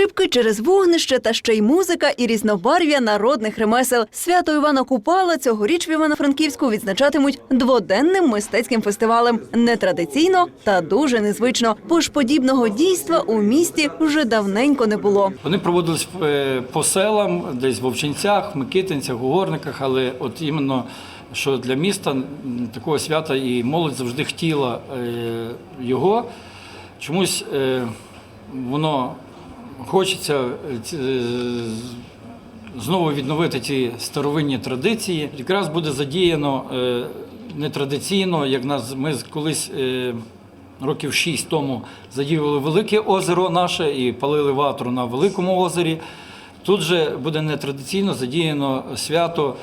Стрибки через вогнище та ще й музика і різнобарв'я народних ремесел. Свято Івана Купала цьогоріч в Івано-Франківську відзначатимуть дводенним мистецьким фестивалем. Нетрадиційно та дуже незвично, бо ж подібного дійства у місті вже давненько не було. Вони проводились е, по селам, десь в Овчинцях, Микитинцях, у Горниках, але от іменно що для міста такого свята і молодь завжди хотіла е, його. Чомусь е, воно хочеться е, ці- е, знову відновити ті старовинні традиції. Якраз буде задіяно е, нетрадиційно, як нас ми колись. Років шість тому задіювали велике озеро наше і палили ватру на великому озері. Тут же буде нетрадиційно задіяно свято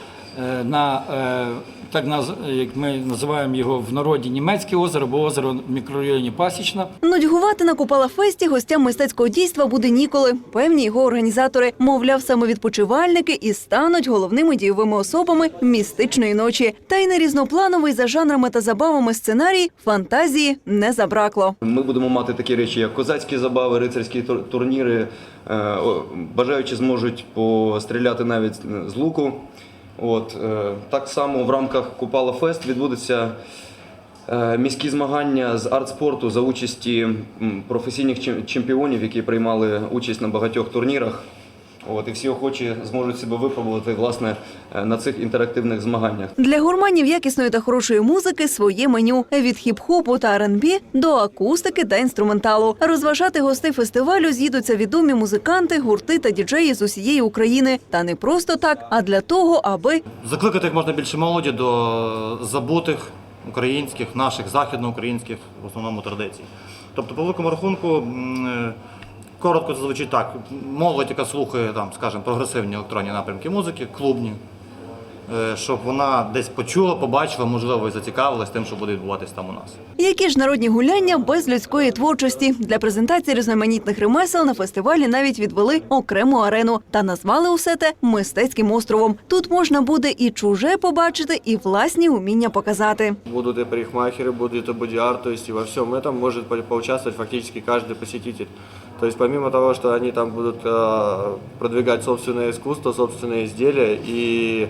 на е, так наз- як ми називаємо його в народі німецьке озеро, або озеро в мікрорайоні Пасічна. Нудьгувати на Купала Фесті гостям мистецького дійства буде ніколи. Певні його організатори, мовляв, саме відпочивальники і стануть головними дійовими особами містичної ночі. Та й на різноплановий за жанрами та забавами сценарій фантазії не забракло. Ми будемо мати такі речі, як козацькі забави, рицарські тур- турніри. Е, Бажаючі зможуть постріляти навіть з луку. От, е, так само в рамках Купала Фест відбудуться е, міські змагання з артспорту за участі професійних чем- чемпіонів, які приймали участь на багатьох турнірах. От, і всі охочі зможуть себе випробувати власне е, на цих інтерактивних змаганнях. Для гурманів якісної та хорошої музики своє меню від хіп-хопу та R&B до акустики та інструменталу. Розважати гостей фестивалю з'їдуться відомі музиканти, гурти та діджеї з усієї України. Та не просто так, а для того, аби Закликати як можна більше молоді до забутих українських, наших західноукраїнських в основному традицій. Тобто, по великому рахунку, е, коротко це звучить так: молодь, яка слухає там, скажімо, прогресивні електронні напрямки музики, клубні, е, щоб вона десь почула, побачила, можливо, і зацікавилась тим, що буде відбуватись там у нас. Які ж народні гуляння без людської творчості для презентації різноманітних ремесел на фестивалі навіть відвели окрему арену та назвали усе те мистецьким островом. Тут можна буде і чуже побачити, і власні уміння показати. Будут и парикмахеры, будет и бодиарт, то есть и во всем этом может по- поучаствовать фактически каждый посетитель. То есть помимо того, что они там будут э, продвигать собственное искусство, собственные изделия, и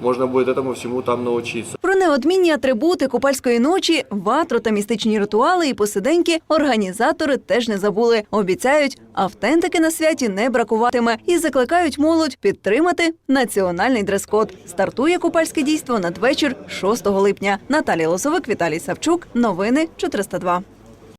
можно будет этому всему там научиться. Про неодмінні атрибути купальської ночі, ватру та містичні ритуали і посиденьки організатори теж не забули. Обіцяють, автентики на святі не бракуватиме і закликають молодь підтримати національний дрес-код. Стартує купальське дійство надвечір 6 липня. Наталія Лозовик, Віталій Савчук. Новини 402.